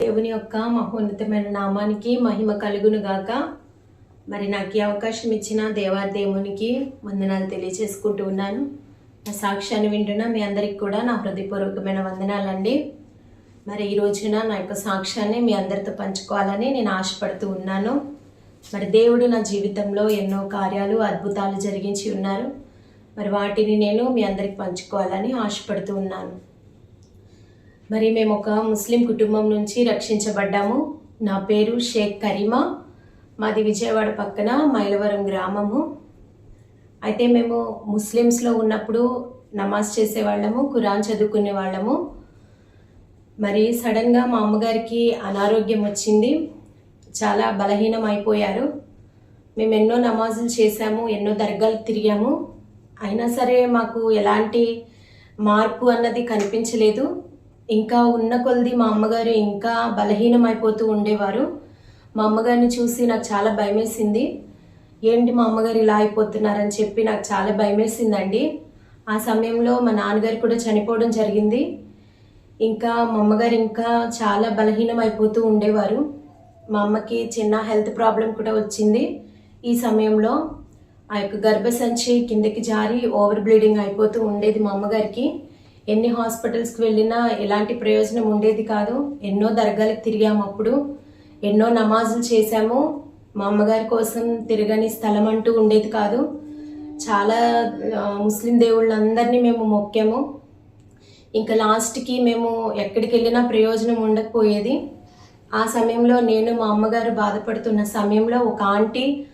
దేవుని యొక్క మహోన్నతమైన నామానికి మహిమ కలుగును గాక మరి నాకు ఈ అవకాశం ఇచ్చిన దేవాదేవునికి వందనాలు తెలియజేసుకుంటూ ఉన్నాను. నా సాక్ష్యాన్ని వింటున్న మీ అందరికి కూడా నా హృదయపూర్వకమైన వందనాలండి. మరి ఈ రోజున నా యొక్క సాక్ష్యాన్ని మీ అందరితో పంచుకోవాలని నేను ఆశపడుతూ ఉన్నాను. మరి దేవుడు నా జీవితంలో ఎన్నో కార్యాలు అద్భుతాలు జరిగించి ఉన్నారు. మరి వాటిని నేను మీ అందరికి పంచుకోవాలని ఆశపడుతూ ఉన్నాను. మరి మేము ఒక ముస్లిం కుటుంబం నుంచి రక్షించబడ్డాము. నా పేరు షేక్ కరీమా. మాది విజయవాడ పక్కన మైలవరం గ్రామము. అయితే మేము ముస్లిమ్స్లో ఉన్నప్పుడు నమాజ్ చేసేవాళ్ళము ఖురాన్ చదువుకునే వాళ్ళము. మరి సడన్గా మా అమ్మగారికి అనారోగ్యం వచ్చింది. చాలా బలహీనం అయిపోయారు మేము ఎన్నో నమాజులు చేశాము ఎన్నో దర్గాలు తిరిగాము. అయినా సరే మాకు ఎలాంటి మార్పు అన్నది కనిపించలేదు. ఇంకా ఉన్న కొలది మా అమ్మగారు ఇంకా బలహీనం అయిపోతూ ఉండేవారు. మా అమ్మగారిని చూసి నాకు చాలా భయమేసింది. ఏంటి మా అమ్మగారు ఇలా అయిపోతున్నారని చెప్పి నాకు చాలా భయమేసిందండి. ఆ సమయంలో మా నాన్నగారు కూడా చనిపోవడం జరిగింది. ఇంకా మా అమ్మగారు ఇంకా చాలా బలహీనం అయిపోతూ ఉండేవారు. మా అమ్మకి చిన్న హెల్త్ ప్రాబ్లం కూడా వచ్చింది ఈ సమయంలో. ఆ యొక్క గర్భసంచి కిందకి జారి ఓవర్ బ్లీడింగ్ అయిపోతూ ఉండేది మా అమ్మగారికి. ఎన్ని హాస్పిటల్స్కి వెళ్ళినా ఎలాంటి ప్రయోజనం ఉండేది కాదు. ఎన్నో దర్గాలకు తిరిగాము అప్పుడు. ఎన్నో నమాజులు చేశాము. మా అమ్మగారి కోసం తిరగని స్థలం అంటూ ఉండేది కాదు. చాలా ముస్లిం దేవుళ్ళందరినీ మేము మొక్కాము. ఇంకా లాస్ట్కి మేము ఎక్కడికి వెళ్ళినా ప్రయోజనం ఉండకపోయేది. ఆ సమయంలో నేను మా అమ్మగారు బాధపడుతున్న సమయంలో ఒక ఆంటీ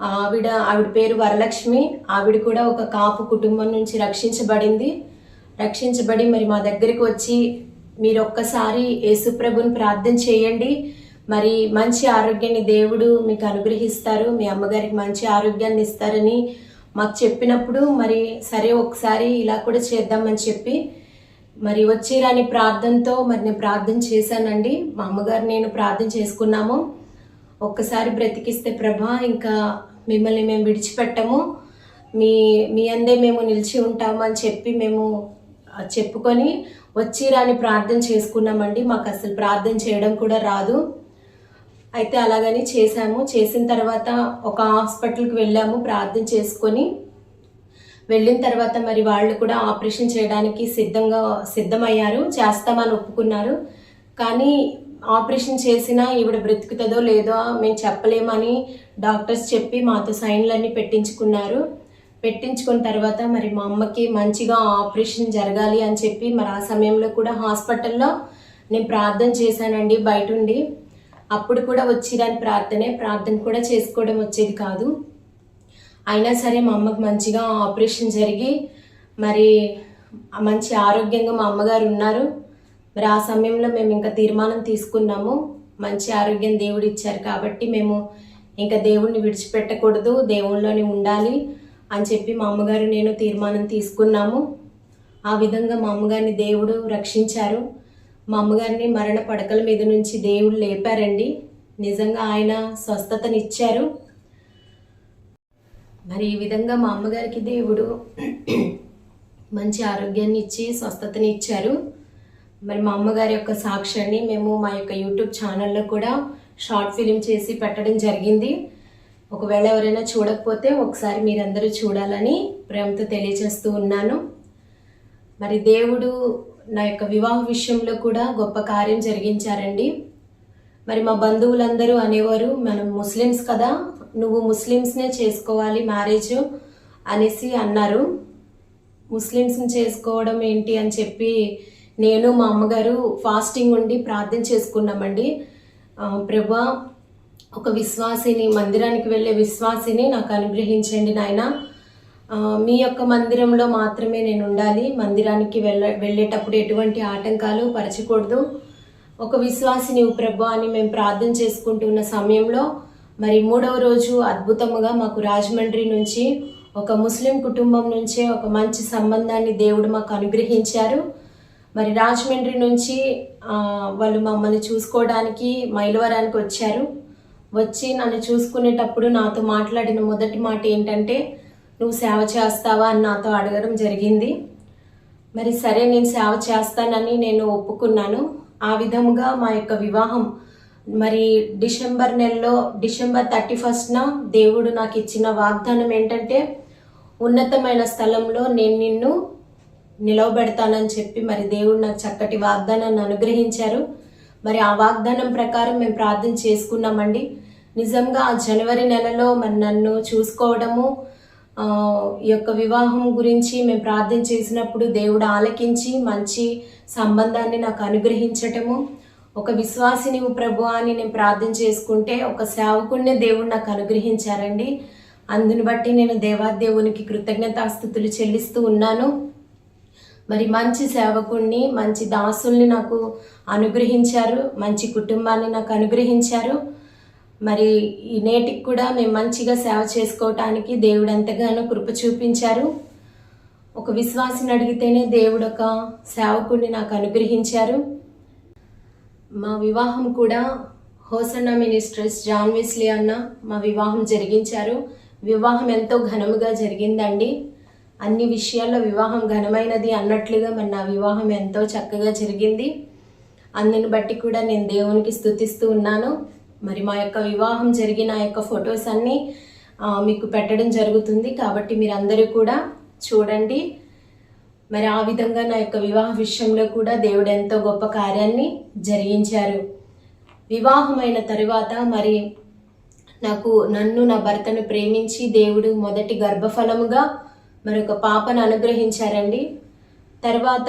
ఆవిడ ఆవిడ పేరు వరలక్ష్మి ఆవిడ కూడా ఒక కాపు కుటుంబం నుంచి రక్షించబడింది. రక్షించబడి మరి మా దగ్గరికి వచ్చి మీరు ఒక్కసారి యేసుప్రభుని ప్రార్థన చేయండి. మరి మంచి ఆరోగ్యాన్ని దేవుడు మీకు అనుగ్రహిస్తారు. మీ అమ్మగారికి మంచి ఆరోగ్యాన్ని ఇస్తారని మాకు చెప్పినప్పుడు మరి సరే ఒకసారి ఇలా కూడా చేద్దామని చెప్పి మరి వచ్చిరాని ప్రార్థనతో మరి నేను ప్రార్థన చేశానండి. మా అమ్మగారు నేను ప్రార్థన చేసుకున్నాము. ఒక్కసారి బ్రతికిస్తే ప్రభా ఇంకా మిమ్మల్ని మేము విడిచిపెట్టము. మీ మీ అందే మేము నిలిచి ఉంటామని చెప్పి మేము ఆ, చెప్పుకొని వచ్చిరాని ప్రార్థన చేసుకున్నామండి. మాకు అసలు ప్రార్థన చేయడం కూడా రాదు. అయితే అలాగని చేశాము. చేసిన తర్వాత ఒక హాస్పిటల్కి వెళ్ళాము ప్రార్థన చేసుకొని. వెళ్ళిన తర్వాత మరి వాళ్ళు కూడా ఆపరేషన్ చేయడానికి సిద్ధంగా సిద్ధమయ్యారు. చేస్తామని ఒప్పుకున్నారు. కానీ ఆపరేషన్ చేసినా ఈవిడ బ్రతుకుతుందో లేదో మేము చెప్పలేమని డాక్టర్స్ చెప్పి మాతో సైన్లన్నీ పెట్టించుకున్నారు. పెట్టించుకున్న తర్వాత మరి మా అమ్మకి మంచిగా ఆపరేషన్ జరగాలి అని చెప్పి మరి ఆ సమయంలో కూడా హాస్పిటల్లో నేను ప్రార్థన చేశానండి బయట ఉండి అప్పుడు కూడా వచ్చిరాని ప్రార్థనే ప్రార్థన కూడా చేసుకోవడం వచ్చేది కాదు. అయినా సరే మా అమ్మకు మంచిగా ఆపరేషన్ జరిగి మరి మంచి ఆరోగ్యంగా మా అమ్మగారు ఉన్నారు. మరి ఆ సమయంలో మేము ఇంకా తీర్మానం తీసుకున్నాము. మంచి ఆరోగ్యం దేవుడు ఇచ్చారు కాబట్టి మేము ఇంకా దేవుణ్ణి విడిచిపెట్టకూడదు దేవుళ్ళలోనే ఉండాలి. అని చెప్పి మా అమ్మగారు నేను తీర్మానం తీసుకున్నాము. ఆ విధంగా మా అమ్మగారిని దేవుడు రక్షించారు. మా అమ్మగారిని మరణ పడకల మీద నుంచి దేవుడు లేపారండి. నిజంగా ఆయన స్వస్థతనిచ్చారు. మరి ఈ విధంగా మా అమ్మగారికి దేవుడు మంచి ఆరోగ్యాన్ని ఇచ్చి స్వస్థతని ఇచ్చారు. మరి మా అమ్మగారి యొక్క సాక్ష్యాన్ని మేము మా యొక్క యూట్యూబ్ ఛానల్లో కూడా షార్ట్ ఫిలిం చేసి పెట్టడం జరిగింది. ఒకవేళ ఎవరైనా చూడకపోతే ఒకసారి మీరందరూ చూడాలని ప్రేమతో తెలియజేస్తూ ఉన్నాను. మరి దేవుడు నా యొక్క వివాహ విషయంలో కూడా గొప్ప కార్యం జరిగించారండి. మరి మా బంధువులందరూ అనేవారు మనం ముస్లిమ్స్ కదా నువ్వు ముస్లిమ్స్నే చేసుకోవాలి మ్యారేజ్ అనేసి అన్నారు. ముస్లిమ్స్ని చేసుకోవడం ఏంటి? అని చెప్పి నేను మా అమ్మగారు ఫాస్టింగ్ ఉండి ప్రార్థన చేసుకున్నామండి. ప్రభా ఒక విశ్వాసిని మందిరానికి వెళ్ళే విశ్వాసిని నాకు అనుగ్రహించండి నాయన. మీ యొక్క మందిరంలో మాత్రమే నేను ఉండాలి. మందిరానికి వెళ్ళ వెళ్ళేటప్పుడు ఎటువంటి ఆటంకాలు పరచకూడదు. ఒక విశ్వాసి నీవు ప్రభు అని మేము ప్రార్థన చేసుకుంటున్న సమయంలో మరి మూడవ రోజు అద్భుతముగా మాకు రాజమండ్రి నుంచి ఒక ముస్లిం కుటుంబం నుంచే ఒక మంచి సంబంధాన్ని దేవుడు మాకు అనుగ్రహించారు. మరి రాజమండ్రి నుంచి వాళ్ళు మమ్మల్ని చూసుకోవడానికి మైలవరానికి వచ్చారు. వచ్చి నన్ను చూసుకునేటప్పుడు నాతో మాట్లాడిన మొదటి మాట ఏంటంటే నువ్వు సేవ చేస్తావా? అని నాతో అడగడం జరిగింది. మరి సరే నేను సేవ చేస్తానని నేను ఒప్పుకున్నాను. ఆ విధముగా మా యొక్క వివాహం మరి డిసెంబర్ నెలలో డిసెంబర్ థర్టీ ఫస్ట్న దేవుడు నాకు ఇచ్చిన వాగ్దానం ఏంటంటే ఉన్నతమైన స్థలంలో నేను నిన్ను నిలవబెడతానని చెప్పి మరి దేవుడు నాకు చక్కటి వాగ్దానాన్ని అనుగ్రహించారు. మరి ఆ వాగ్దానం ప్రకారం మేము ప్రార్థన చేసుకున్నామండి. నిజంగా ఆ జనవరి నెలలో మరి నన్ను చూసుకోవడము ఈ యొక్క వివాహం గురించి మేము ప్రార్థన చేసినప్పుడు దేవుడు ఆలకించి మంచి సంబంధాన్ని నాకు అనుగ్రహించటము ఒక విశ్వాసిని ప్రభు అని నేను ప్రార్థన చేసుకుంటే ఒక సేవకుడిని దేవుడు నాకు అనుగ్రహించారండి. అందుని బట్టి నేను దేవాదేవునికి కృతజ్ఞతాస్థుతులు చెల్లిస్తూ ఉన్నాను. మరి మంచి సేవకుణ్ణి మంచి దాసుల్ని నాకు అనుగ్రహించారు మంచి కుటుంబాన్ని నాకు అనుగ్రహించారు. మరి ఈ నేటికి కూడా మేము మంచిగా సేవ చేసుకోవటానికి దేవుడు ఎంతగానో కృప చూపించారు. ఒక విశ్వాసిని అడిగితేనే దేవుడు ఒక సేవకుడిని నాకు అనుగ్రహించారు. మా వివాహం కూడా హోసన్న మినిస్ట్రెస్ జాన్ వెస్లీ అన్న మా వివాహం జరిగించారు. వివాహం ఎంతో ఘనముగా జరిగిందండి. అన్ని విషయాల్లో వివాహం ఘనమైనది అన్నట్లుగా మరి నా వివాహం ఎంతో చక్కగా జరిగింది. అందుని బట్టి కూడా నేను దేవునికి స్థుతిస్తూ ఉన్నాను. మరి మా యొక్క వివాహం జరిగిన ఆ యొక్క ఫొటోస్ అన్నీ మీకు పెట్టడం జరుగుతుంది. కాబట్టి మీరందరూ కూడా చూడండి. మరి ఆ విధంగా నా యొక్క వివాహ విషయంలో కూడా దేవుడు ఎంతో గొప్ప కార్యాన్ని జరిగించారు. వివాహమైన తరువాత మరి నాకు నన్ను నా భర్తను ప్రేమించి దేవుడు మొదటి గర్భఫలముగా మరొక పాపను అనుగ్రహించారండి. తర్వాత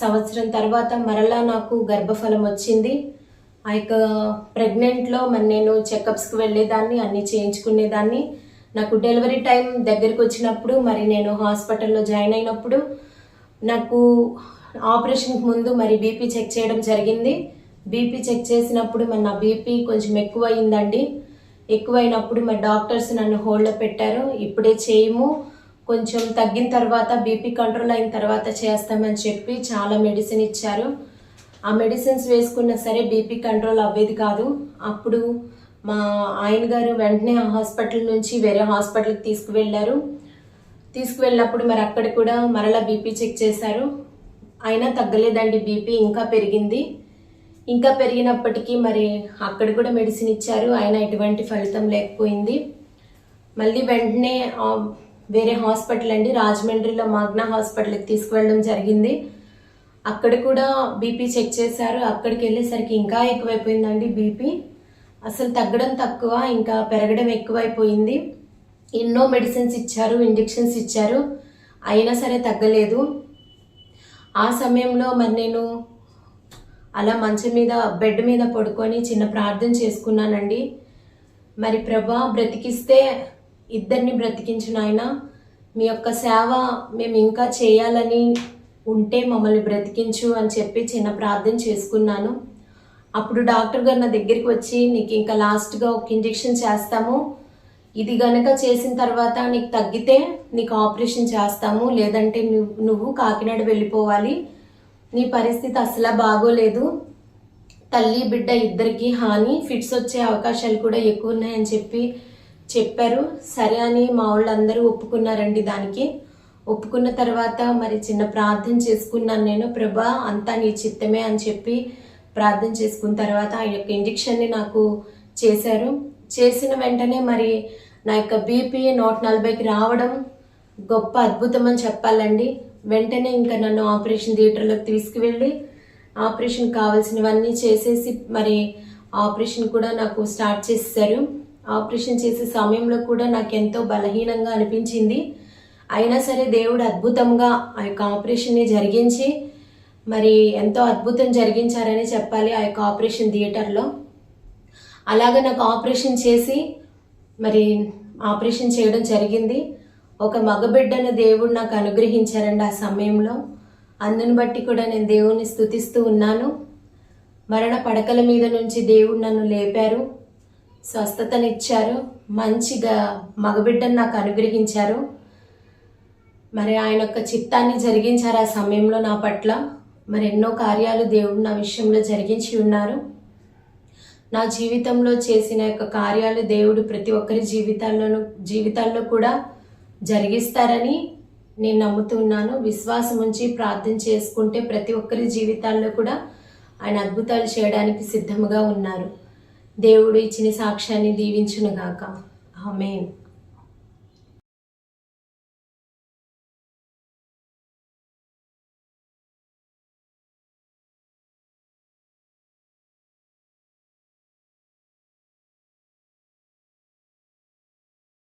సంవత్సరం తర్వాత మరలా నాకు గర్భఫలం వచ్చింది. ఆ యొక్క ప్రెగ్నెంట్లో మరి నేను చెకప్స్కి వెళ్ళేదాన్ని అన్నీ చేయించుకునేదాన్ని. నాకు డెలివరీ టైం దగ్గరికి వచ్చినప్పుడు మరి నేను హాస్పిటల్లో జాయిన్ అయినప్పుడు నాకు ఆపరేషన్కి ముందు మరి బీపీ చెక్ చేయడం జరిగింది. బీపీ చెక్ చేసినప్పుడు మరి నా బీపీ కొంచెం ఎక్కువ అయిందండి ఎక్కువైనప్పుడు మరి డాక్టర్స్ నన్ను హోల్డ్లో పెట్టారు. ఇప్పుడే చేయము. కొంచెం తగ్గిన తర్వాత బీపీ కంట్రోల్ అయిన తర్వాత చేస్తామని చెప్పి చాలా మెడిసిన్ ఇచ్చారు. ఆ మెడిసిన్స్ వేసుకున్నా సరే బీపీ కంట్రోల్ అవ్వేది కాదు. అప్పుడు మా ఆయన గారు వెంటనే ఆ హాస్పిటల్ నుంచి వేరే హాస్పిటల్కి తీసుకువెళ్ళారు. తీసుకువెళ్ళినప్పుడు మరి అక్కడ కూడా మరలా బీపీ చెక్ చేశారు. అయినా తగ్గలేదండి బీపీ ఇంకా పెరిగింది. ఇంకా పెరిగినప్పటికీ మరి అక్కడ కూడా మెడిసిన్ ఇచ్చారు. అయినా ఎటువంటి ఫలితం లేకపోయింది. మళ్ళీ వెంటనే వేరే హాస్పిటల్ అండి. రాజమండ్రిలో మాగ్నా హాస్పిటల్కి తీసుకువెళ్ళడం జరిగింది. అక్కడ కూడా బీపీ చెక్ చేశారు. అక్కడికి వెళ్ళేసరికి ఇంకా ఎక్కువైపోయిందండి బీపీ. అసలు తగ్గడం తక్కువ ఇంకా పెరగడం ఎక్కువైపోయింది. ఎన్నో మెడిసిన్స్ ఇచ్చారు ఇంజెక్షన్స్ ఇచ్చారు. అయినా సరే తగ్గలేదు. ఆ సమయంలో మరి నేను అలా మంచం మీద బెడ్ మీద పడుకొని చిన్న ప్రార్థన చేసుకున్నానండి. మరి ప్రభా బ్రతికిస్తే ఇద్దరిని బ్రతికించిన ఆయన. మీ యొక్క సేవ మేము ఇంకా చేయాలని ఉంటే మమ్మల్ని బ్రతికించు అని చెప్పి చిన్న ప్రార్థన చేసుకున్నాను. అప్పుడు డాక్టర్ గారు నా దగ్గరికి వచ్చి నీకు ఇంకా లాస్ట్గా ఒక ఇంజెక్షన్ చేస్తాము. ఇది గనక చేసిన తర్వాత నీకు తగ్గితే నీకు ఆపరేషన్ చేస్తాము. లేదంటే నువ్వు నువ్వు కాకినాడ వెళ్ళిపోవాలి. నీ పరిస్థితి అసలు బాగోలేదు. తల్లి బిడ్డ ఇద్దరికి హాని ఫిట్స్ వచ్చే అవకాశాలు కూడా ఎక్కువ ఉన్నాయని చెప్పి చెప్పారు. సరే అని మా వాళ్ళందరూ ఒప్పుకున్నారండి దానికి. ఒప్పుకున్న తర్వాత మరి చిన్న ప్రార్థన చేసుకున్నాను నేను. ప్రభా అంతా నీ చిత్తమే అని చెప్పి ప్రార్థన చేసుకున్న తర్వాత ఆ యొక్క ఇంజెక్షన్ని నాకు చేశారు. చేసిన వెంటనే మరి నా యొక్క బీపీ నూట నలభైకి రావడం గొప్ప అద్భుతం అని చెప్పాలండి. వెంటనే ఇంకా నన్ను ఆపరేషన్ థియేటర్లోకి తీసుకువెళ్ళి ఆపరేషన్ కావాల్సినవన్నీ చేసేసి మరి ఆపరేషన్ కూడా నాకు స్టార్ట్ చేసేసారు ఆపరేషన్ చేసే సమయంలో కూడా నాకు ఎంతో బలహీనంగా అనిపించింది. అయినా సరే దేవుడు అద్భుతంగా ఆ యొక్క ఆపరేషన్ని జరిగించి మరి ఎంతో అద్భుతం జరిగించారని చెప్పాలి ఆ యొక్క ఆపరేషన్ థియేటర్లో. అలాగే నాకు ఆపరేషన్ చేసి మరి ఆపరేషన్ చేయడం జరిగింది. ఒక మగబిడ్డను దేవుడు నాకు అనుగ్రహించారండి ఆ సమయంలో. అందుని బట్టి కూడా నేను దేవుణ్ణి స్థుతిస్తూ ఉన్నాను. మరణ పడకల మీద నుంచి దేవుడు నన్ను లేపారు. స్వస్థతనిచ్చారు. మంచిగా మగబిడ్డను నాకు అనుగ్రహించారు. మరి ఆయన యొక్క చిత్తాన్ని జరిగించారు ఆ సమయంలో నా పట్ల. మరి ఎన్నో కార్యాలు దేవుడు నా విషయంలో జరిగించి ఉన్నారు. నా జీవితంలో చేసిన యొక్క కార్యాలు దేవుడు ప్రతి ఒక్కరి జీవితాల్లోనూ జీవితాల్లో కూడా జరిగిస్తారని నేను నమ్ముతున్నాను విశ్వాసం ఉంచి ప్రార్థన చేసుకుంటే ప్రతి ఒక్కరి జీవితాల్లో కూడా ఆయన అద్భుతాలు చేయడానికి సిద్ధముగా ఉన్నారు. దేవుడు ఇచ్చిన సాక్ష్యాన్ని దీవించునుగాక. ఆమెన్.